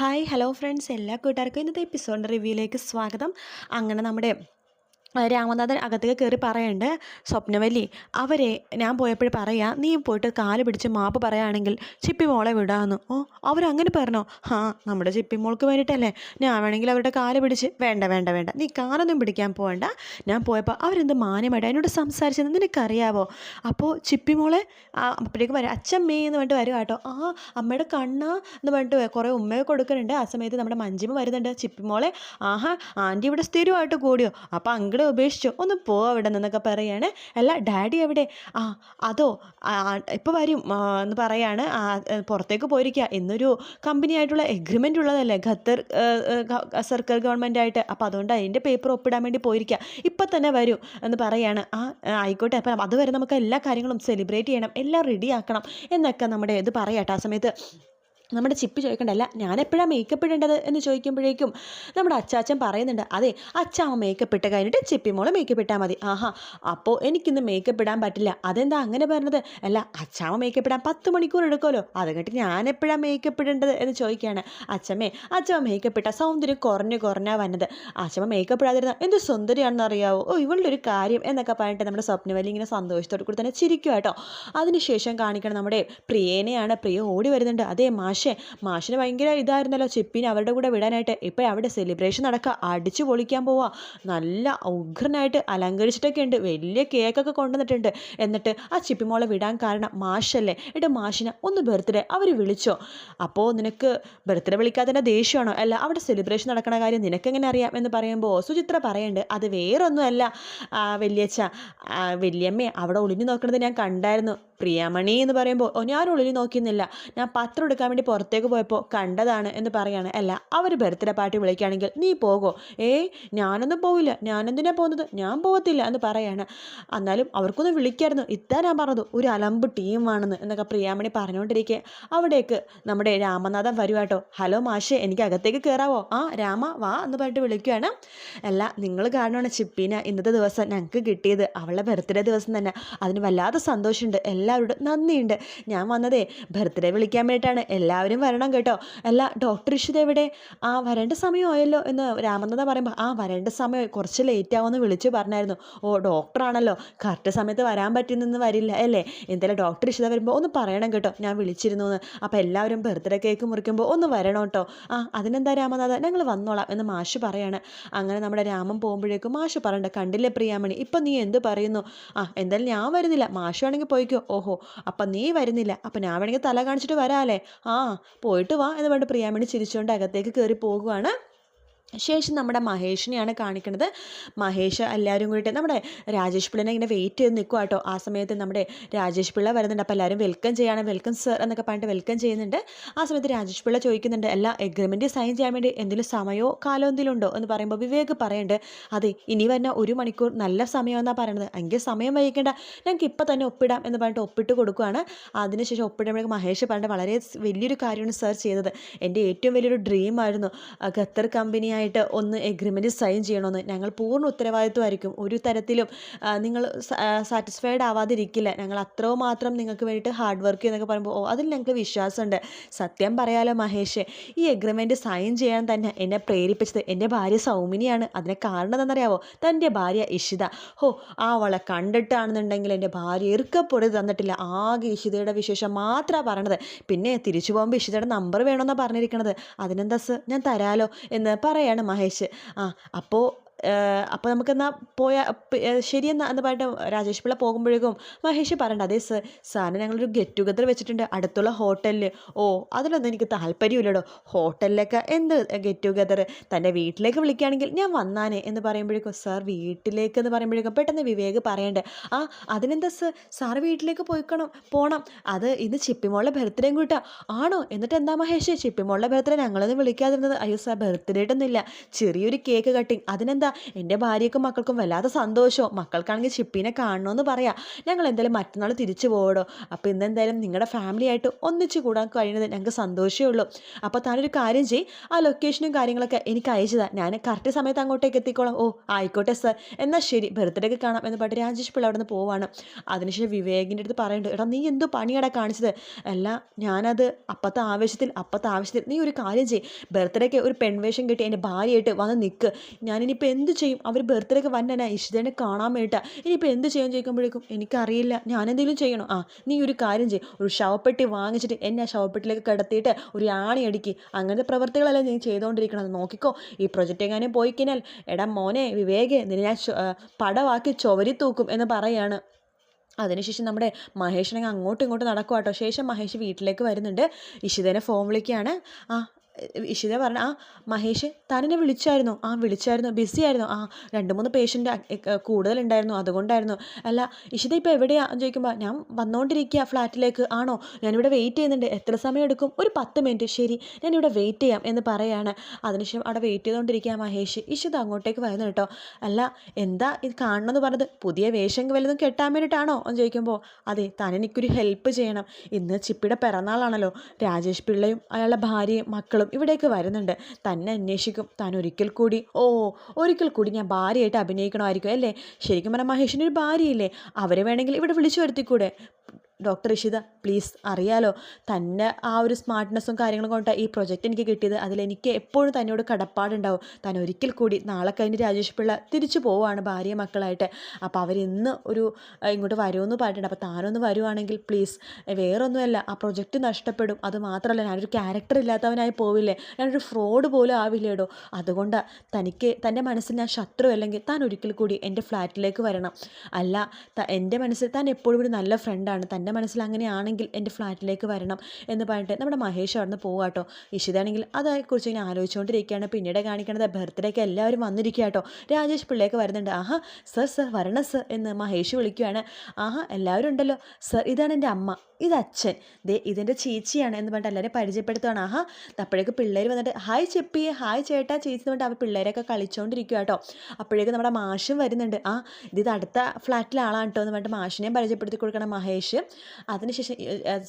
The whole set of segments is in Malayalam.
ഹായ് ഹലോ ഫ്രണ്ട്സ് എല്ലാ കൂട്ടുകാർക്കും ഇന്നത്തെ എപ്പിസോഡിന്റെ റിവ്യൂയിലേക്ക് സ്വാഗതം. അങ്ങനെ നമ്മുടെ രാമനാഥൻ അകത്തേക്ക് കയറി പറയണ്ട് സ്വപ്നവല്ലി അവരെ ഞാൻ പോയപ്പോഴും പറയാ നീ പോയിട്ട് കാൽ പിടിച്ച് മാപ്പ് പറയുകയാണെങ്കിൽ ചിപ്പി മോളെ വിടാമെന്ന് ഓ അവരങ്ങനെ പറഞ്ഞോ? ആ നമ്മുടെ ചിപ്പി മോൾക്ക് വേണ്ടിയിട്ടല്ലേ ഞാൻ വേണമെങ്കിൽ അവരുടെ കാൽ പിടിച്ച് വേണ്ട വേണ്ട വേണ്ട. നീ കാലൊന്നും പിടിക്കാൻ പോകണ്ട ഞാൻ പോയപ്പോൾ അവരെന്ത് മാന്യമായിട്ട് എന്നോട് സംസാരിച്ചത് നിനക്കറിയാവോ? അപ്പോൾ ചിപ്പി മോളെ അപ്പോഴേക്കും അച്ഛൻ അച്ഛമ്മേ എന്ന് പറഞ്ഞിട്ട് വരും കേട്ടോ. ആ അമ്മയുടെ കണ്ണ എന്ന് പറഞ്ഞിട്ട് കുറേ ഉമ്മയൊക്കെ കൊടുക്കുന്നുണ്ട് ആ സമയത്ത് നമ്മുടെ മഞ്ചിമ വരുന്നുണ്ട്. ചിപ്പി മോളെ ആഹാ ആന്റി ഇവിടെ സ്ഥിരമായിട്ട് കൂടിയോ? അപ്പോൾ അങ്കിളെ ഉപേക്ഷിച്ചോ ഒന്ന് പോ അവിടെ നിന്നൊക്കെ പറയാണ്. അല്ല ഡാഡി അവിടെ ആ അതോ ഇപ്പോൾ വരും എന്ന് പറയാണ്. പുറത്തേക്ക് പോയിരിക്കുക എന്നൊരു കമ്പനി ആയിട്ടുള്ള എഗ്രിമെന്റ് ഉള്ളതല്ലേ ഖത്തർ സർക്കാർ ഗവൺമെന്റ് ആയിട്ട്. അപ്പോൾ അതുകൊണ്ട് അതിന്റെ പേപ്പർ ഒപ്പിടാൻ വേണ്ടി പോയിരിക്കുക ഇപ്പം തന്നെ വരൂ എന്ന് പറയാണ്. ആ ആയിക്കോട്ടെ അപ്പം അതുവരെ നമുക്ക് എല്ലാ കാര്യങ്ങളും സെലിബ്രേറ്റ് ചെയ്യണം എല്ലാം റെഡി ആക്കണം എന്നൊക്കെ നമ്മുടെ ഇത് പറയാട്ടോ ആ സമയത്ത്. നമ്മുടെ ചിപ്പ് ചോദിക്കണ്ടല്ല ഞാൻ എപ്പോഴാണ് മേക്കപ്പ് ഇടേണ്ടത് എന്ന് ചോദിക്കുമ്പോഴേക്കും നമ്മുടെ അച്ചാച്ചൻ പറയുന്നുണ്ട് അതെ അച്ചാമ്മ മേക്കപ്പ് ഇട്ട് കഴിഞ്ഞിട്ട് ചിപ്പി മോളെ മേക്കപ്പ് ഇട്ടാൽ മതി. ആഹാ അപ്പോൾ എനിക്കിന്ന് മേക്കപ്പ് ഇടാൻ പറ്റില്ല. അതെന്താ അങ്ങനെ പറഞ്ഞത്? അല്ല അച്ചാമ്മ മേക്കപ്പ് ഇടാൻ പത്ത് മണിക്കൂർ എടുക്കുമല്ലോ. അത് കഴിഞ്ഞിട്ട് ഞാൻ എപ്പോഴാണ് മേക്കപ്പ് ഇടേണ്ടത് എന്ന് ചോദിക്കുകയാണ്. അച്ഛമ്മേ അച്ഛമ്മ മേക്കപ്പ് ഇട്ട സൗന്ദര്യം കുറഞ്ഞു കുറഞ്ഞാ വന്നത്. അച്ഛമ്മ മേക്കപ്പ് ഇടാതിരുന്ന എന്ത് സുന്ദരിയാണെന്ന് അറിയാവോ? ഓ ഇവളുടെ ഒരു കാര്യം എന്നൊക്കെ പറഞ്ഞിട്ട് നമ്മുടെ സ്വപ്നവല്ലി ഇങ്ങനെ സന്തോഷത്തോടു കൂടി തന്നെ ചിരിക്കും കേട്ടോ. അതിനുശേഷം കാണിക്കണം നമ്മുടെ പ്രിയേനെയാണ് പ്രിയ ഓടി വരുന്നുണ്ട്. അതേ മാഷെ മാഷിന് ഭയങ്കര ഇതായിരുന്നല്ലോ ചെപ്പിനെ അവരുടെ കൂടെ വിടാനായിട്ട്. ഇപ്പം അവിടെ സെലിബ്രേഷൻ നടക്കുക അടിച്ചു പൊളിക്കാൻ പോവാ. നല്ല ഉഗ്രനായിട്ട് അലങ്കരിച്ചിട്ടൊക്കെ ഉണ്ട്. വലിയ കേക്കൊക്കെ കൊണ്ടുവന്നിട്ടുണ്ട്. എന്നിട്ട് ആ ചിപ്പിമോളെ വിടാൻ കാരണം മാഷല്ലേ? എട്ട് മാഷിനെ ഒന്ന് ബർത്ത്ഡേ അവർ വിളിച്ചോ? അപ്പോൾ നിനക്ക് ബർത്ത്ഡേ വിളിക്കാത്തതിന്റെ ദേഷ്യമാണോ? അല്ല അവിടെ സെലിബ്രേഷൻ നടക്കണ കാര്യം നിനക്കെങ്ങനെ അറിയാം എന്ന് പറയുമ്പോൾ സുചിത്ര പറയുന്നുണ്ട് അത് വേറൊന്നുമല്ല. ആ, വലിയമ്മേ അവിടെ ഒളിഞ്ഞു നോക്കുന്നത് ഞാൻ കണ്ടായിരുന്നു. പ്രിയമണി എന്ന് പറയുമ്പോൾ ഞാൻ ഒളിഞ്ഞു നോക്കിയെന്നില്ല ഞാൻ പത്രം എടുക്കാൻ വേണ്ടി പുറത്തേക്ക് പോയപ്പോൾ കണ്ടതാണ് എന്ന് പറയാണ്. അല്ല അവർ ബർത്ത്ഡേ പാർട്ടി വിളിക്കുകയാണെങ്കിൽ നീ പോകോ? ഏയ് ഞാനൊന്നും പോവില്ല. ഞാനെന്തിനാ പോകുന്നത്? ഞാൻ പോകത്തില്ല എന്ന് പറയാണ്. എന്നാലും അവർക്കൊന്ന് വിളിക്കായിരുന്നു. ഇത്താ ഞാൻ പറഞ്ഞത് ഒരു അലമ്പ് ടീമാണെന്ന് എന്നൊക്കെ പ്രിയാമണി പറഞ്ഞുകൊണ്ടിരിക്കെ അവിടേക്ക് നമ്മുടെ രാമനാഥൻ വരുവാട്ടോ. ഹലോ മാഷെ എനിക്ക് അകത്തേക്ക് കയറാവോ ആ രാമ വാ എന്ന് പറഞ്ഞിട്ട് വിളിക്കുകയാണ് അല്ല നിങ്ങൾ കാരണമാണ് ചിപ്പീന ഇന്നത്തെ ദിവസം ഞങ്ങൾക്ക് കിട്ടിയത്. അവളുടെ ബർത്ത്ഡേ ദിവസം തന്നെ. അതിന് വല്ലാതെ സന്തോഷമുണ്ട്. എല്ലാവരോടും നന്ദിയുണ്ട്. ഞാൻ വന്നതേ ബർത്ത്ഡേ വിളിക്കാൻ വേണ്ടിയിട്ടാണ്. എല്ലാവരും വരണം കേട്ടോ. അല്ല ഡോക്ടർ ഇഷിത എവിടെ? ആ വരേണ്ട സമയമായല്ലോ എന്ന് രാമനാഥ പറയുമ്പോൾ ആ വരേണ്ട സമയം കുറച്ച് ലേറ്റ് ആവുമെന്ന് വിളിച്ച് പറഞ്ഞായിരുന്നു. ഓ ഡോക്ടറാണല്ലോ കറക്റ്റ് സമയത്ത് വരാൻ പറ്റുന്നെന്ന് വരില്ല അല്ലേ? എന്തായാലും ഡോക്ടർ ഇഷിത വരുമ്പോൾ ഒന്ന് പറയണം കേട്ടോ. ഞാൻ വിളിച്ചിരുന്നു എന്ന്. അപ്പോൾ എല്ലാവരും ബർത്ത്ഡേ കേക്ക് മുറിക്കുമ്പോൾ ഒന്ന് വരണം കേട്ടോ. ആ അതിനെന്താ രാമനാഥ? ഞങ്ങൾ വന്നോളാം എന്ന് മാഷ് പറയാണ്. അങ്ങനെ നമ്മുടെ രാമൻ പോകുമ്പോഴേക്കും മാഷ് പറയണ്ട കണ്ടില്ലേ പ്രിയാമണി? ഇപ്പം നീ എന്ത് പറയുന്നു? ആ എന്തായാലും ഞാൻ വരുന്നില്ല. മാഷ് വേണമെങ്കിൽ പോയിക്കോ. ഓഹോ അപ്പം നീ വരുന്നില്ല. അപ്പം ഞാൻ വേണമെങ്കിൽ തല കാണിച്ചിട്ട് വരാമല്ലേ ആ പോയിട്ട് വാ എന്ന് പറഞ്ഞിട്ട് പ്രിയാമണി ചിരിച്ചുകൊണ്ട് അകത്തേക്ക് കയറി പോകുവാണ് ശേഷം നമ്മുടെ മഹേഷിനെയാണ് കാണിക്കുന്നത്. മഹേഷ് എല്ലാവരും കൂടിയിട്ട് നമ്മുടെ രാജേഷ് പിള്ളനെ ഇങ്ങനെ വെയിറ്റ് ചെയ്ത് നിൽക്കുക കേട്ടോ ആ സമയത്ത് നമ്മുടെ രാജേഷ് പിള്ള വരുന്നുണ്ട്. അപ്പോൾ എല്ലാവരും വെൽക്കം ചെയ്യാണ്. വെൽക്കം സർ എന്നൊക്കെ പറഞ്ഞിട്ട് വെൽക്കം ചെയ്യുന്നുണ്ട്. ആ സമയത്ത് രാജേഷ് പിള്ള ചോദിക്കുന്നുണ്ട് എല്ലാ എഗ്രിമെന്റ് സൈൻ ചെയ്യാൻ വേണ്ടി എന്തെങ്കിലും സമയമോ കാലോ എന്തെങ്കിലും ഉണ്ടോ? എന്ന് പറയുമ്പോൾ വിവേക് പറയുന്നുണ്ട് അതെ ഇനി വരുന്ന ഒരു മണിക്കൂർ നല്ല സമയമെന്നാണ് പറയുന്നത് എങ്കിൽ സമയം വൈകിക്കേണ്ട. ഞങ്ങൾക്ക് ഇപ്പം തന്നെ ഒപ്പിടാം എന്ന് പറഞ്ഞിട്ട് ഒപ്പിട്ട് കൊടുക്കുകയാണ് അതിനുശേഷം ഒപ്പിടുമ്പോഴേക്ക് മഹേഷ് പറഞ്ഞിട്ട് വളരെ വലിയൊരു കാര്യമാണ് സർ ചെയ്തത്. എന്റെ ഏറ്റവും വലിയൊരു ഡ്രീമായിരുന്നു ഖത്തർ കമ്പനിയായിട്ട് ഒന്ന് എഗ്രിമെന്റ് സൈൻ ചെയ്യണമെന്ന്. ഞങ്ങൾ പൂർണ ഉത്തരവാദിത്വമായിരിക്കും. ഒരു തരത്തിലും നിങ്ങൾ സാറ്റിസ്ഫൈഡ് ആവാതിരിക്കില്ല. ഞങ്ങൾ അത്രയോ മാത്രം നിങ്ങൾക്ക് വേണ്ടിയിട്ട് ഹാർഡ് വർക്ക് എന്നൊക്കെ പറയുമ്പോൾ ഓ അതിൽ ഞങ്ങൾക്ക് വിശ്വാസമുണ്ട്. സത്യം പറയാലോ മഹേഷ് ഈ എഗ്രിമെന്റ് സൈൻ ചെയ്യാൻ തന്നെ എന്നെ പ്രേരിപ്പിച്ചത് എന്റെ ഭാര്യ സൗമിനിയാണ്. അതിന് കാരണം എന്താണെന്നറിയാവോ? തന്റെ ഭാര്യ ഇഷിത. ഹോ ആ അവളെ കണ്ടിട്ടാണെന്നുണ്ടെങ്കിൽ എന്റെ ഭാര്യ ഇറുക്കപ്പൊടി തന്നിട്ടില്ല. ആകെ ഇഷിതയുടെ വിശേഷം മാത്രമാണ് പറയണത്. പിന്നെ തിരിച്ചു പോകുമ്പോൾ ഇഷിതയുടെ നമ്പർ വേണമെന്നാണ് പറഞ്ഞിരിക്കണത്. അതിനെന്താ ഞാൻ തരാലോ എന്ന് പറയാണ് മഹേഷ്. ആ അപ്പോൾ അപ്പോൾ നമുക്കെന്നാൽ പോയാൽ ശരിയെന്നാ എന്ന് പറഞ്ഞിട്ട് രാജേഷ് പിള്ള പോകുമ്പോഴേക്കും മഹേഷ് പറയണ്ട അതെ സർ സാറിന് ഞങ്ങളൊരു ഗെറ്റ് ടുഗദർ വെച്ചിട്ടുണ്ട് അടുത്തുള്ള ഹോട്ടലിൽ ഓ അതിലൊന്നും എനിക്ക് താല്പര്യമില്ലടോ ഹോട്ടലിലൊക്കെ എന്ത് ഗെറ്റ് ടുഗദർ തന്റെ വീട്ടിലേക്ക് വിളിക്കുകയാണെങ്കിൽ ഞാൻ വന്നാനെ എന്ന് പറയുമ്പോഴേക്കും സാർ വീട്ടിലേക്ക് എന്ന് പറയുമ്പോഴേക്കും പെട്ടെന്ന് വിവേക് പറയണ്ടേ ആ അതിനെന്താ സർ സാർ വീട്ടിലേക്ക് പോയിക്കണം പോകണം അത് ഇന്ന് ചിപ്പിമോളുടെ ബർത്ത്ഡേയും കൂട്ടാ ആണോ? എന്നിട്ട് എന്താ മഹേഷ് ചിപ്പിമോളുടെ ബർത്ത്ഡേ ഞങ്ങളൊന്നും വിളിക്കാതിരുന്നത് അയ്യോ സാർ ബർത്ത്ഡേ ഇട്ടൊന്നുമില്ല ചെറിയൊരു കേക്ക് കട്ടിങ് അതിനെന്താ എന്റെ ഭാര്യക്കും മക്കൾക്കും വല്ലാത്ത സന്തോഷമോ മക്കൾക്കാണെങ്കിൽ ഷിപ്പിനെ കാണണമെന്ന് പറയാം. ഞങ്ങൾ എന്തായാലും മറ്റന്നാൾ തിരിച്ചു പോകടോ അപ്പോൾ ഇന്ന് എന്തായാലും നിങ്ങളുടെ ഫാമിലി ആയിട്ട് ഒന്നിച്ച് കൂടാൻ കഴിയുന്നത് ഞങ്ങൾക്ക് സന്തോഷമേ ഉള്ളൂ. അപ്പോൾ താനൊരു കാര്യം ചെയ് ആ ലൊക്കേഷനും കാര്യങ്ങളൊക്കെ എനിക്ക് അയച്ചു അയച്ചതാ. ഞാൻ കറക്റ്റ് സമയത്ത് അങ്ങോട്ടേക്ക് എത്തിക്കോളാം. ഓ ആയിക്കോട്ടെ സർ എന്നാൽ ശരി. ബർത്ത്ഡേക്ക് കാണാം എന്ന് പറഞ്ഞിട്ട് രാജേഷ് പിള്ള അവിടെ നിന്ന് പോവാണ്. അതിനുശേഷം വിവേകിന്റെ അടുത്ത് പറയുന്നുണ്ട് എടാ നീ എന്ത് പണിയടാ കാണിച്ചത്? അല്ല ഞാനത് അപ്പത്തെ ആവേശത്തിൽ അപ്പത്തെ ആവശ്യത്തിൽ നീ ഒരു കാര്യം ചെയ് ബർത്ത്ഡേക്ക് ഒരു പെൺവേഷം കെട്ടി എന്റെ ഭാര്യയായിട്ട് വന്ന് നിൽക്ക് ഞാനിനിയിപ്പോൾ എന്ത് ചെയ്യും? അവർ ബർത്ത്ഡേക്ക് വന്നനാ ഇഷിതേനെ കാണാൻ വേണ്ടാ ഇനിയിപ്പോൾ എന്ത് ചെയ്യാൻ ചോദിക്കുമ്പോഴേക്കും എനിക്കറിയില്ല ഞാൻ എന്തെങ്കിലും ചെയ്യണോ? ആ നീ ഒരു കാര്യം ചെയ്യും. ഒരു ശവപ്പെട്ടി വാങ്ങിച്ചിട്ട് എന്നെ ആ ശവപ്പെട്ടിലേക്ക് കിടത്തിയിട്ട് ഒരു ആണി അടിക്കി. അങ്ങനത്തെ പ്രവർത്തികളെല്ലാം നീ ചെയ്തുകൊണ്ടിരിക്കണം നോക്കിക്കോ ഈ പ്രൊജക്റ്റ് എങ്ങാനും പോയി കഴിഞ്ഞാൽ എടാ മോനെ വിവേകെ നിന്നെ ഞാൻ പടവാക്കി ചുവരി തൂക്കും എന്ന് പറയാണ്. അതിനുശേഷം നമ്മുടെ മഹേഷിനെ അങ്ങോട്ടും ഇങ്ങോട്ടും നടക്കുക കേട്ടോ ശേഷം മഹേഷ് വീട്ടിലേക്ക് വരുന്നുണ്ട്. ഇഷിതേനെ ഫോൺ വിളിക്കുകയാണ്. ആ ഇഷിത പറഞ്ഞു ആ മഹേഷ് താനെന്നെ വിളിച്ചായിരുന്നു. ആ വിളിച്ചായിരുന്നു. ബിസി ആയിരുന്നു. ആ രണ്ട് മൂന്ന് പേഷ്യന്റ് കൂടുതലുണ്ടായിരുന്നു. അതുകൊണ്ടായിരുന്നു. അല്ല ഇഷിത ഇപ്പോൾ എവിടെയാണ് എന്ന് ചോദിക്കുമ്പോൾ ഞാൻ വന്നുകൊണ്ടിരിക്കുക ഫ്ലാറ്റിലേക്ക്. ആണോ? ഞാനിവിടെ വെയിറ്റ് ചെയ്യുന്നുണ്ട്. എത്ര സമയം എടുക്കും? ഒരു പത്ത് മിനിറ്റ് ശരി. ഞാനിവിടെ വെയിറ്റ് ചെയ്യാം എന്ന് പറയാണ്. അതിനുശേഷം അവിടെ വെയിറ്റ് ചെയ്തുകൊണ്ടിരിക്കുക മഹേഷ്. ഇഷിത അങ്ങോട്ടേക്ക് വരുന്നു കേട്ടോ. അല്ല എന്താ ഇത് കാണണമെന്ന് പറഞ്ഞത്? പുതിയ വേഷം വല്ലതും കെട്ടാൻ വേണ്ടിയിട്ടാണോ എന്ന് ചോദിക്കുമ്പോൾ അതെ തന്നെ എനിക്കൊരു ഹെൽപ്പ് ചെയ്യണം. ഇന്ന് ചിപ്പിയുടെ പിറന്നാളാണല്ലോ. രാജേഷ് പിള്ളയും അയാളുടെ ഭാര്യയും മക്കളും ഇവിടേക്ക് വരുന്നുണ്ട്. തന്നെ അന്വേഷിക്കും. താൻ ഒരിക്കൽ കൂടി ഓ ഒരിക്കൽ കൂടി ഞാൻ ഭാര്യയായിട്ട് അഭിനയിക്കണമായിരിക്കും അല്ലേ? ശരിക്കും പറഞ്ഞാൽ മഹേഷിന്റെ ഒരു ഭാര്യയില്ലേ? അവരെ വേണമെങ്കിൽ ഇവിടെ വിളിച്ചു വരുത്തിക്കൂടെ? ഡോക്ടർ ഇഷിത പ്ലീസ് അറിയാലോ തന്നെ ആ ഒരു സ്മാർട്ട്നെസ്സും കാര്യങ്ങളും കൊണ്ട് ഈ പ്രൊജക്റ്റ് എനിക്ക് കിട്ടിയത്. അതിലെനിക്ക് എപ്പോഴും തന്നോട് കടപ്പാടുണ്ടാവും. താൻ ഒരിക്കൽ കൂടി നാളെ കഴിഞ്ഞ് രാജേഷ് പിള്ള തിരിച്ചു പോവുകയാണ് ഭാര്യ മക്കളായിട്ട്. അപ്പോൾ അവരിന്ന് ഒരു ഇങ്ങോട്ട് വരുമെന്ന് പറഞ്ഞിട്ടുണ്ട്. അപ്പോൾ താനൊന്ന് വരുവാണെങ്കിൽ പ്ലീസ് വേറൊന്നുമല്ല ആ പ്രൊജക്റ്റ് നഷ്ടപ്പെടും. അത് മാത്രമല്ല ഞാനൊരു ക്യാരക്ടർ ഇല്ലാത്തവനായി പോവില്ലേ? ഞാനൊരു ഫ്രോഡ് പോലും ആവില്ലേടോ? അതുകൊണ്ട് തനിക്ക് തന്റെ മനസ്സിൽ ഞാൻ ശത്രു അല്ലെങ്കിൽ താൻ ഒരിക്കൽ കൂടി എന്റെ ഫ്ലാറ്റിലേക്ക് വരണം. അല്ല എന്റെ മനസ്സിൽ താൻ എപ്പോഴും ഒരു നല്ല ഫ്രണ്ടാണ് തന്റെ മനസ്സിൽ അങ്ങനെയാണെങ്കിൽ എന്റെ ഫ്ലാറ്റിലേക്ക് വരണം എന്ന് പറഞ്ഞിട്ട് നമ്മുടെ മഹേഷ് അവിടെ നിന്ന് പോവാട്ടോ ഇഷിതാണെങ്കിൽ അതേക്കുറിച്ച് ഇങ്ങനെ ആലോചിച്ചുകൊണ്ടിരിക്കുകയാണ്. പിന്നീട് കാണിക്കണത് ബർത്ത്ഡേക്ക് എല്ലാവരും വന്നിരിക്കുക കേട്ടോ രാജേഷ് പിള്ളേക്ക് വരുന്നുണ്ട്. ആഹാ സർ സർ വരണം സർ എന്ന് മഹേഷ് വിളിക്കുകയാണ്. ആഹാ എല്ലാവരും ഉണ്ടല്ലോ. സർ ഇതാണ് എന്റെ അമ്മ. ഇത് അച്ഛൻ. ദേ ഇതെന്റെ ചേച്ചിയാണ് എന്ന് പറഞ്ഞിട്ട് എല്ലാവരും പരിചയപ്പെടുത്തുകയാണ് ആഹാ അപ്പോഴേക്ക് പിള്ളേർ വന്നിട്ട് ഹായ് ചെപ്പി ഹായ് ചേട്ടാ ചേച്ചി എന്ന് പറഞ്ഞിട്ട് അവർ പിള്ളേരൊക്കെ കളിച്ചുകൊണ്ടിരിക്കുക കേട്ടോ അപ്പോഴേക്ക് നമ്മുടെ മാഷും വരുന്നുണ്ട്. ആ ഇത് അടുത്ത ഫ്ലാറ്റിലെ ആളാണ് കേട്ടോ എന്ന് പറഞ്ഞിട്ട് മാഷിനെയും പരിചയപ്പെടുത്തി കൊടുക്കണം മഹേഷ്. അതിനുശേഷം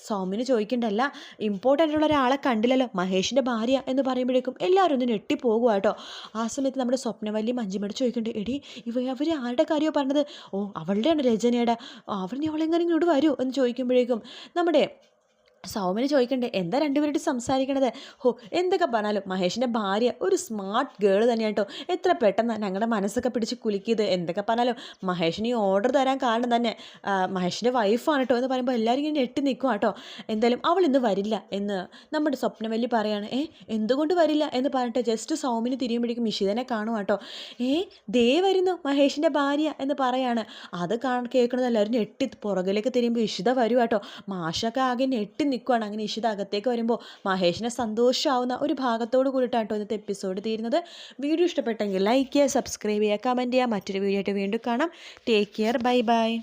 സൗമ്യന് ചോദിക്കണ്ടല്ല ഇമ്പോർട്ടന്റ് ആയിട്ടുള്ള ഒരാളെ കണ്ടില്ലല്ലോ മഹേഷിന്റെ ഭാര്യ എന്ന് പറയുമ്പോഴേക്കും എല്ലാവരും ഒന്ന് ഞെട്ടിപ്പോകുക കേട്ടോ ആ സമയത്ത് നമ്മുടെ സ്വപ്നവല്ലി മഞ്ജുമേട് ചോദിക്കേണ്ടത് എടി ഇവ അവർ ആരുടെ കാര്യമോ പറഞ്ഞത്? ഓ അവളുടെയാണ് രചനയുടെ. അവൾ നീ അവളെങ്ങനെ ഇങ്ങോട്ട് വരൂ എന്ന് ചോദിക്കുമ്പോഴേക്കും നമ്മുടെ സൗമ്യന് ചോദിക്കണ്ടേ എന്താ രണ്ടുപേരോട് സംസാരിക്കണത്? ഹോ എന്തൊക്കെ പറഞ്ഞാലും മഹേഷിന്റെ ഭാര്യ ഒരു സ്മാർട്ട് ഗേൾ തന്നെയാണ് കേട്ടോ എത്ര പെട്ടെന്ന് ഞങ്ങളുടെ മനസ്സൊക്കെ പിടിച്ച് കുലുക്കിയത്. എന്തൊക്കെ പറഞ്ഞാലും മഹേഷിന് ഈ ഓർഡർ തരാൻ കാരണം തന്നെ മഹേഷിന്റെ വൈഫാണ് കേട്ടോ എന്ന് പറയുമ്പോൾ എല്ലാവരും ഇങ്ങനെ ഞെട്ടി നിൽക്കും കേട്ടോ എന്തായാലും അവൾ ഇന്ന് വരില്ല എന്ന് നമ്മുടെ സ്വപ്നവല്ലി പറയാണ്. ഏ എന്തുകൊണ്ട് വരില്ല എന്ന് പറഞ്ഞിട്ട് ജസ്റ്റ് സൗമ്യന് തിരിയുമ്പോഴേക്കും ഇഷിതനെ കാണും കേട്ടോ ഏ ദേ വരുന്നു മഹേഷിന്റെ ഭാര്യ എന്ന് പറയാണ്. അത് കാണാൻ കേൾക്കുന്നത് എല്ലാവരും ഞെട്ടി പുറകിലേക്ക് തിരിയുമ്പോൾ ഇഷിത വരും കേട്ടോ മാഷൊക്കെ ആകെ ഞെട്ടി നിൽക്കുവാണ് അങ്ങനെ ഇഷിത അകത്തേക്ക് വരുമ്പോൾ മഹേഷിനെ സന്തോഷമാവുന്ന ഒരു ഭാഗത്തോട് കൂടിയിട്ടാണ് കേട്ടോ ഇന്നത്തെ എപ്പിസോഡ് തീരുന്നത്. വീഡിയോ ഇഷ്ടപ്പെട്ടെങ്കിൽ ലൈക്ക് ചെയ്യുക സബ്സ്ക്രൈബ് ചെയ്യുക കമന്റ് ചെയ്യുക. മറ്റൊരു വീഡിയോ ആയിട്ട് വീണ്ടും കാണാം. Take care bye bye